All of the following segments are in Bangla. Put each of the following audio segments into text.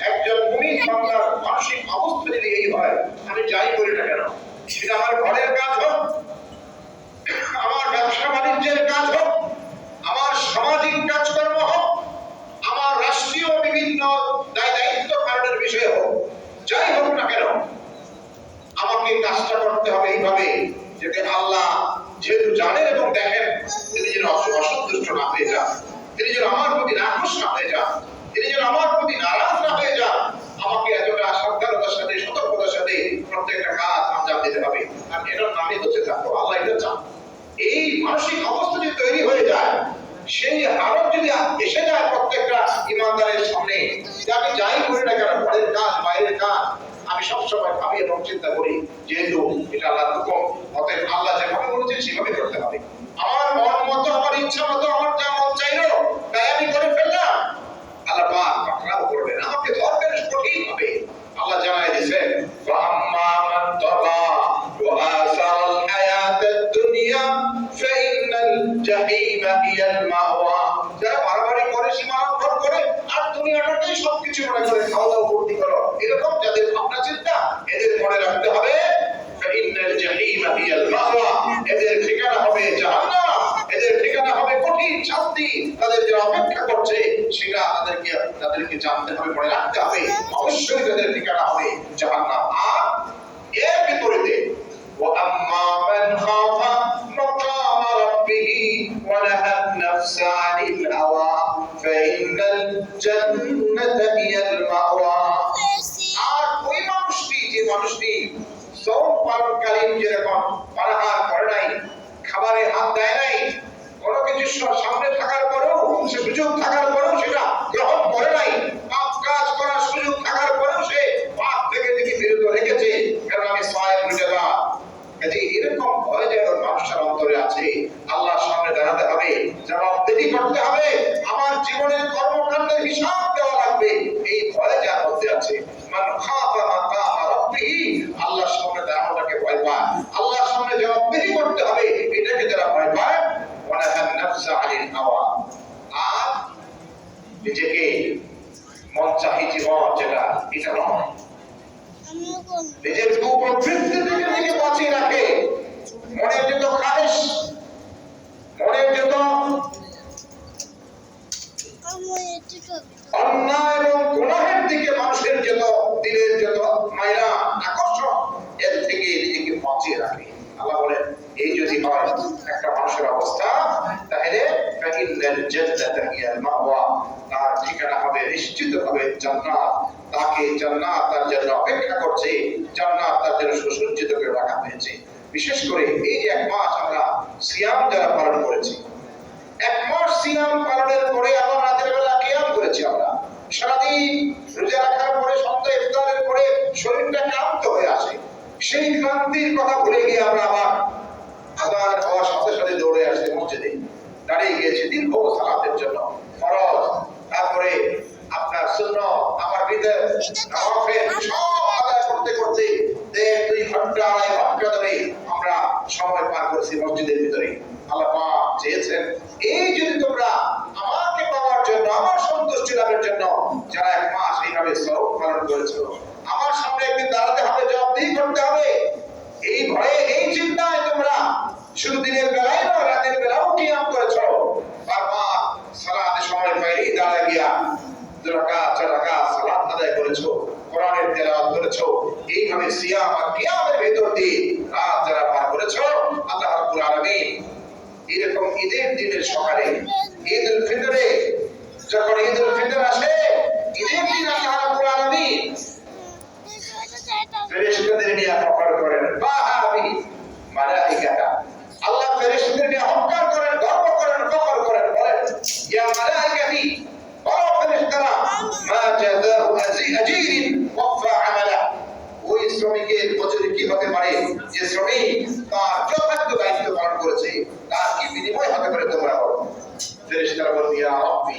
একজন মুমিন বান্দার মানসিক অবস্থা যদি এই হয়, আমি যাই করি না কেন? সেটা আমার ঘরের কাজ হোক, আমার ব্যবসা বাণিজ্যের কাজ হোক, আমার সামাজিক কাজকর্ম হোক, আমার রাষ্ট্রীয় বিভিন্ন দায় দায়িত্ব পালনের বিষয় হোক, যাই হোক না কেন, আমাকে কাজটা করতে হবে এইভাবে যাতে আল্লাহ যেহেতু জানেন এবং দেখেন, তিনি যেন অস- অসন্তুষ্ট না হয়ে যান, তিনি যেন আমার প্রতি নাখোশ না হয়ে যান। তিনি যেন আমার প্রতি নারাজ না হয়ে যান, আমাকে এতটা সাবধানতার সাথে, সতর্কতার সাথে প্রত্যেকটা কাজ আঞ্জাম দিতে হবে। আর এটার নামই হচ্ছে তাকওয়া। আল্লাহ এটা চান। এই মানসিক অবস্থা যদি তৈরি হয়ে যায়, সেই হারত যদি এসে যায় প্রত্যেকটা ইমানদারের সামনে, যে আমি যাই করি না কেন ঘরের কাজ, বাইরের কাজ, আমি সবসময় ভাবি এবং চিন্তা করি, যেহেতু এটা আল্লাহর হুকুম, অতএব আল্লাহ যেভাবে বলেছেন সেভাবে করতে হবে। আমার মন মতো, আমার ইচ্ছা মতো, আমার এদের মনে হবে ফাইন্নাল জাহিমা হিয়াল তাদের যে অপেক্ষা করছে সেটা তাদেরকে তাদেরকে জানতে হবে মনে রাখতে হবে অবশ্যই তাদের ঠিকানা হবে জাহান্নাম। যেরকম পারাহার করে নাই খাবারে হাত দেয় নাই, কোনো কিছু সামনে থাকার পরেও, সে সুযোগ থাকার নিজের কুপ্রবৃত্তি থেকে নিজেকে বাঁচিয়ে রাখে। মনের যত খারিশ মনের যত অন্যায় এবং গুনাহের দিকে মানুষের যত দিলের যত মায়া আকর্ষণ, এর থেকে নিজেকে বাঁচিয়ে রাখে। আল্লাহ বলেন, এই যদি হয়, একটা মানুষের অবস্থা, তাহলে তার ঠিকানা হবে নিশ্চিত হবে জান্নাত। তাকে জান্নাত তার জন্য অপেক্ষা করছে, জান্নাত তার জন্য সুসজ্জিত করে রাখা হয়েছে। বিশেষ করে এই যে এক মাস আমরা সিয়াম যারা পালন করেছি। এক মাস সিয়াম পালনের পরে আবার রাতের বেলা কিয়াম করেছি আমরা সারাদিন রোজা রাখার পরে সন্ধ্যা ইফতারের পরে শরীরটা ক্লান্ত হয়ে আসে সেই ক্লান্তির কথা ভুলে গিয়ে আমরা আবার আবার হওয়ার সাথে সাথে দৌড়ে আসে মসজিদে দাঁড়িয়ে গিয়েছি দীর্ঘ সালাতের জন্য ফরজ তারপরে আপনার শূন্য আমার বিদের নওয়াফেল সব আদায় করতে করতে দেড় দুই ঘণ্টা আড়াই ঘণ্টা ধরে আমরা সময় পার করেছি মসজিদের ভিতরে আল্লাহ পাক চেয়েছেন এই যদি তোমরা আমাকে পাওয়ার জন্য, আমার সন্তুষ্টি লাভের জন্য, যারা এক মাস এইভাবে সরব পালন করেছ আমার সামনে একদিন দাঁড়াতে হবে জবাবদিহি করতে হবে। এই ভয়ে, এই চিন্তায় তোমরা শুধু দিনের বেলায় না রাতের বেলাও কিয়াম করেছ। বারবার সালাতে সময় পাইলেই দাঁড়া গিয়া দুরাকা চারাকা সালাত আদায় করেছ, কোরআনের তেলাওয়াত করেছ। এইভাবে সিয়াম আর কিয়ামের ভেতর দিয়ে রাত যারা পার করেছ, আল্লাহ রাব্বুল আলামিন এরকম ঈদের দিনের সকালে ঈদ উল ফিতরে, যখন ঈদ উল ফিতর আসে, ঈদের দিন আল্লাহ রাব্বুল আলামিন ফেরেশতাদের নিয়ে করেন। বাহাবি মালাইকাতা। আল্লাহ ফেরেশতাদের নিয়ে করেন, গর্ব করেন, ফখর করেন, বলেন, ইয়া মালাইকাতি ফেরেশতারা, মা জাযাউ ওয়াফা আমালা। ওই শ্রমিকের মজুরি কি হতে পারে? যে শ্রমিক তার যথার্থ দায়িত্ব পালন করেছে তার কি বিনিময় হতে পারে তোমরা বলো ফেরেশতারা বলেন ইয়া রাব্বি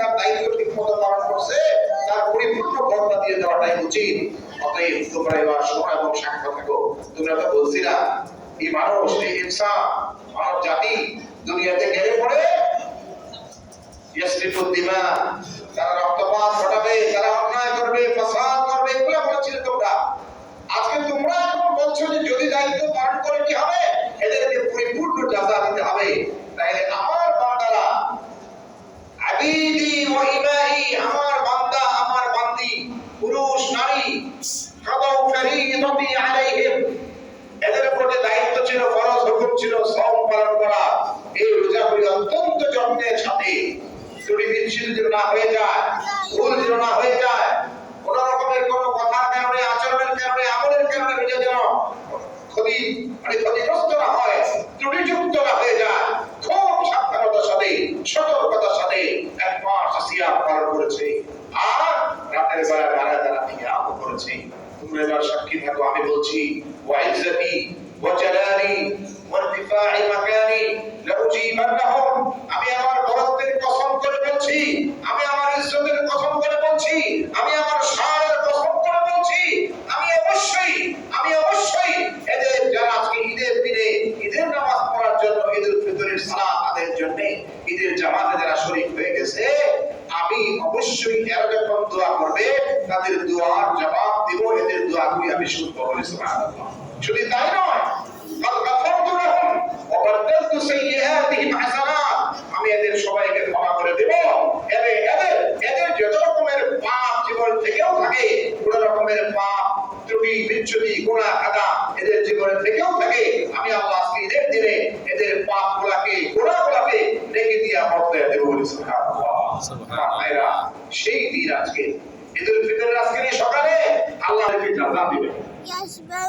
তার দায়িত্ব ঠিক মতো পালন করছে, তার পরিপূর্ণ বর্ণনা দিয়ে দেওয়াটাই উচিত। অতএব তোমরা এবার শোনো এবং সাক্ষ্য থাকো। তোমরা তো বলছিলা এই মানুষ, এই ইনসান, মানব জাতি দুনিয়াতে গেলে পড়ে ইয়াসরিফুদ দিমা তারা রক্তপাত ঘটাবে, তারা অন্যায় করবে, ফাসাদ করবে, এগুলো বলেছিলে তোমরা। পালন করা। এই রোজাগুলি অত্যন্ত যত্নের সাথে ত্রুটি বিচ্ছিন্ন যেন না হয়ে যায়, ভুল যেন না হয়ে যায়, কোন রকমের কোন কথার কারণে, আচরণের কারণে, আমলের কারণে রোজা যেন ক্ষতি মানে ক্ষতিগ্রস্ত না হয়, ত্রুটিযুক্ত না হয়ে যায়, খুব সাবধানতার সাথে, সতর্কতার সাথে এক মাস সিয়াম পালন করেছে। আর রাতের বেলা বেলা তারা থেকে আরম্ভ করেছে, তোমরা এবার সাক্ষী থাকো, আমি বলছি ওয়াইজ্জতি ওয়াজালালি ওয়ারতিফাই মাকানি লাউজিবান্নাহুম আমি আমার বরত্বের কসম করে বলছি, আমি আমার ইজ্জতের কসম করে বলছি, আমি আমার শানের কসম করে বলছি, আমি অবশ্যই আমি অবশ্যই এদের যারা আজকে ঈদের দিনে ঈদের নামাজ পড়ার জন্য ঈদুল ফিতরের সালাত আদায়ের জন্য ঈদের জামাতে যারা শরীক হয়ে গেছে, আমি অবশ্যই এরা যখন দোয়া করবে, তাদের দোয়ার জবাব দিব, এদের দোয়াগুলি আমি শুনব বলে সুবহানাল্লাহ। শুধু তাই নয় দিন